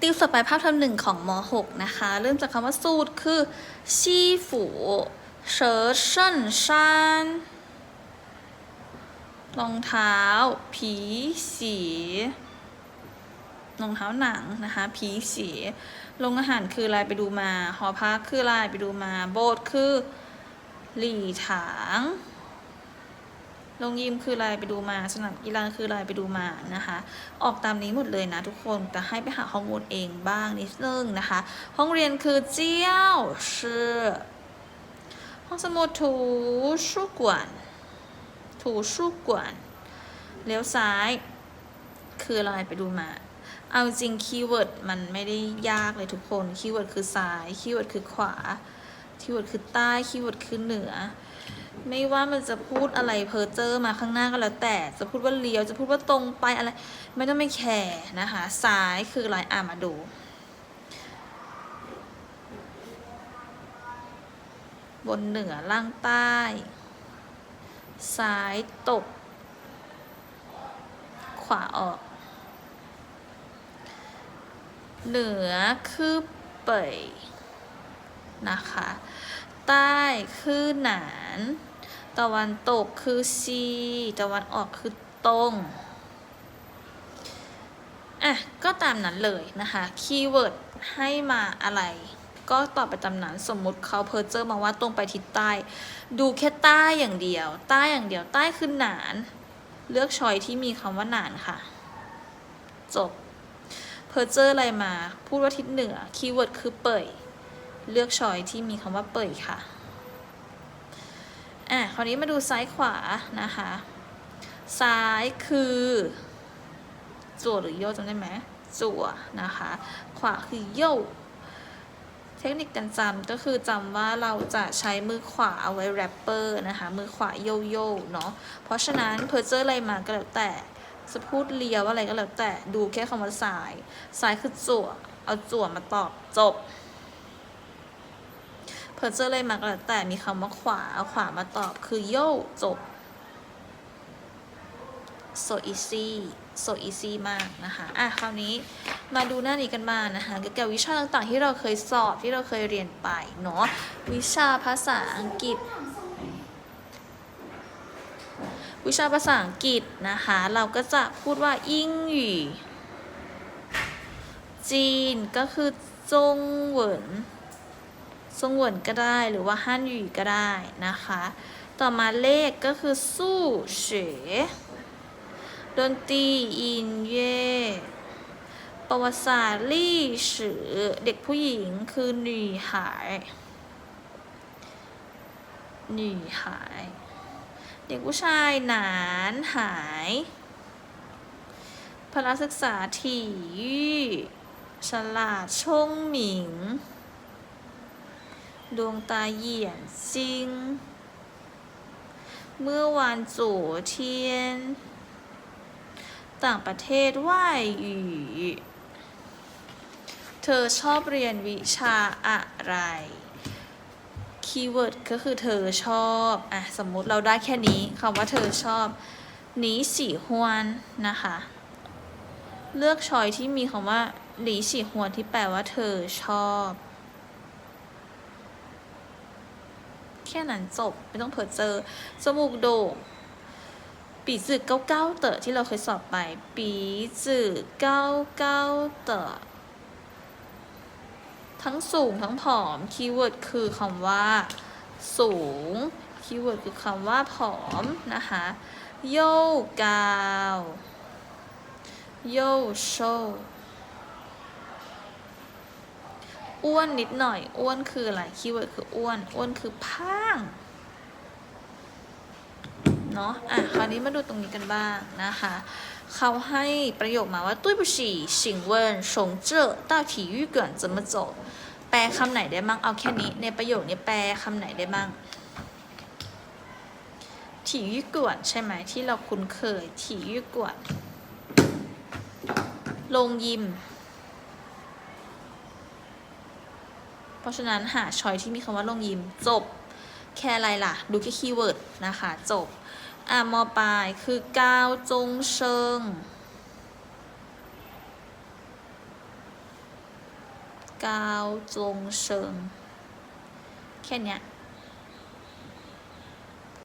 ติวสอบไปภาพทำหนึ่งของม .6 นะคะ เริ่มจากคำว่าสูตรคือชีฝูเฉิเชิ่นชานรองเท้า ผีสีรองเท้าหนังนะคะ ผีสีโรงอาหารคืออะไรไปดูมา หอพักคืออะไรไปดูมา โบสถ์คือหลี่ถาง โรงยิมคืออะไรไปดูมา สนามกีฬาคืออะไรไปดูมานะคะ ออกตามนี้หมดเลยนะทุกคนแต่ให้ไปหาข้อมูลเองบ้างนิดนึงนะคะ ห้องเรียนคือเจียวชื่อห้องสมุดถูชูกวนถูชูกวนเลี้ยวซ้าย คืออะไรไปดูมาเอาจริงคีย์เวิร์ดมันไม่ได้ยากเลยทุกคนคีย์เวิร์ดคือซ้ายคีย์เวิร์ดคือขวาคีย์เวิร์ดคือใต้คีย์เวิร์ดคือเหนือ ไม่ว่ามันจะพูดอะไรเพอเจอร์มาข้างหน้าก็แล้วแต่ จะพูดว่าเลี้ยว จะพูดว่าตรงไปอะไร ไม่ต้องไม่แคร์นะคะ ซ้ายคืออะไรอะมาดูบนเหนือล่างใต้ ซ้ายตก ขวาออก เหนือคือเป่ยนะคะ ใต้คือหนาน ตะวันตกคือซีตะวันออกคือตรงอะก็ตามนั้นเลยนะคะคีย์เวิร์ดให้มาอะไร ก็ตอบไปตามนั้นสมมุติเขาเพอร์เจอร์มาว่าตรงไปทิศใต้ ดูแค่ใต้อย่างเดียว ใต้อย่างเดียวใต้คือหนาน เลือกชอยที่มีคำว่าหนานค่ะ จบเพอร์เจอร์อะไรมา พูดว่าทิศเหนือคีย์เวิร์ดคือเป่ยเลือกชอยที่มีคำว่าเป่ยค่ะ อะคราวนี้มาดูซ้ายขวานะคะ ซ้ายคือจั่วหรือโยจำได้ไหมจั่วนะคะ ขวาคือโยเทคนิคการจำก็คือจำว่าเราจะใช้มือขวาเอาไว้แรปเปอร์นะคะ มือขวาโยโย่เนาะเพราะฉะนั้นเพอร์เจอร์อะไรมาก็แล้วแต่จะพูดเลียวอะไรก็แล้วแต่ดูแค่คำว่าซ้ายซ้ายคือจั่วเอาจั่วมาตอบจบ เพอร์เจอร์อะไรมากแล้วแต่มีคำว่าขวา เอาขวามาตอบคือโย่จบ so easy so easy มากนะคะ อะ คราวนี้มาดูหน้านี้กันบ้านะคะเกี่ยวกับวิชาต่างๆ ที่เราเคยสอบที่เราเคยเรียนไปเนาะ วิชาภาษาอังกฤษ วิชาภาษาอังกฤษนะคะ เราก็จะพูดว่าอิงหยีจีนก็คือจงเหวิน จงวนก็ได้หรือว่าฮั่นหยี่ก็ได้นะคะ ต่อมาเลขก็คือสู้เฉดนตรีอินเย่ประวัติศาสตร์ลี่สือเด็กผู้หญิงคือหนีหายหนีหาย เด็กผู้ชายหนานหายพละศึกษาถี่ยี่ฉลาดชงหมิง ดวงตาเหยียนซิงเมื่อวานจู่เทียน ต่างประเทศไหว้หยีเธอชอบเรียนวิชาอะไร คีย์เวิร์ดก็คือเธอชอบอะสมมุติเราได้แค่นี้คำว่าเธอชอบหนีสีฮวนนะคะ เลือกชอยที่มีคำว่าหนีสีฮวนที่แปลว่าเธอชอบ แค่นั้นจบ ไม่ต้องเผลอเจอ จมูกโด่งปีจืดเก้าเก้าเต๋อที่เราเคยสอบไป ปีจืดเก้าเก้าเต๋อทั้งสูงทั้งผอม คีย์เวิร์ดคือคำว่า สูง คีย์เวิร์ดคือคำว่าผอมนะคะโยกาว โยโช อ้วนนิดหน่อย อ้วนคืออะไร คีย์เวิร์ดคืออ้วน อ้วนคือพ้าง เนาะอะ คราวนี้มาดูตรงนี้กันบ้างนะคะ เขาให้ประโยคมาว่าตุ้ยบุชีสิงเวินชงเจอต้าถี่ยู่เกินจะมาจบแปลคำไหนได้บ้างเอาแค่นี้ ในประโยคนี้แปลคำไหนได้บ้างถี่ยี่เกวดใช่ไหมที่เราคุ้นเคยถี่ยี่เกวดลงยิม ราะฉะนั้นหาชอยที่มีคำว่าโรงยิมจบ แค่อะไรล่ะ ดูแค่คีย์เวิร์ดนะคะ จบ อะมอปลายคือก้าวจงเชิงกาวจงเชิง แค่เนี้ย